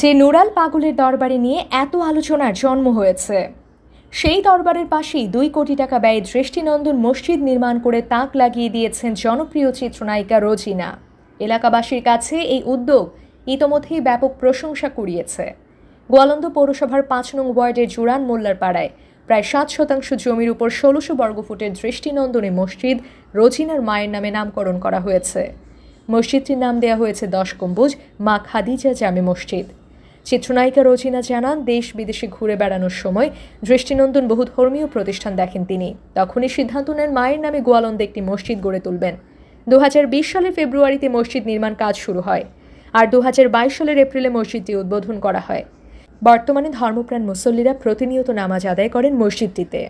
যে নুরাল পাগলের দরবারে নিয়ে এত আলোচনার জন্ম হয়েছে। সেই দরবারের পাশেই দুই কোটি টাকা ব্যয়ে দৃষ্টিনন্দন মসজিদ নির্মাণ করে তাক লাগিয়ে দিয়েছেন জনপ্রিয় চিত্রনায়িকা রোজিনা। এলাকাবাসীর কাছে এই উদ্যোগ ইতোমধ্যেই ব্যাপক প্রশংসা কুড়িয়েছে। গোয়ালন্দ পৌরসভার পাঁচ নং ওয়ার্ডের জুরান মোল্লার পাড়ায় প্রায় সাত শতাংশ জমির উপর ষোলোশো বর্গফুটের দৃষ্টিনন্দনী মসজিদ রোজিনার মায়ের নামে নামকরণ করা হয়েছে। মসজিদটির নাম দেওয়া হয়েছে দশ গম্বুজ মা খাদিজা জামে মসজিদ। চিত্রনায়িকা রোজিনা জানান, দেশ বিদেশে ঘুরে বেড়ানোর সময় দৃষ্টিনন্দন বহু ধর্মীয় প্রতিষ্ঠান দেখেন তিনি। তখনই সিদ্ধান্ত নেন মায়ের নামে গোয়ালন্দে একটি মসজিদ গড়ে তুলবেন। দু সালের ফেব্রুয়ারিতে মসজিদ নির্মাণ কাজ শুরু হয় আর দু হাজার বাইশ সালের এপ্রিলে মসজিদটি উদ্বোধন করা হয়। বর্তমানে ধর্মপ্রাণ মুসল্লিরা প্রতিনিয়ত নামাজ আদায় করেন মসজিদটিতে।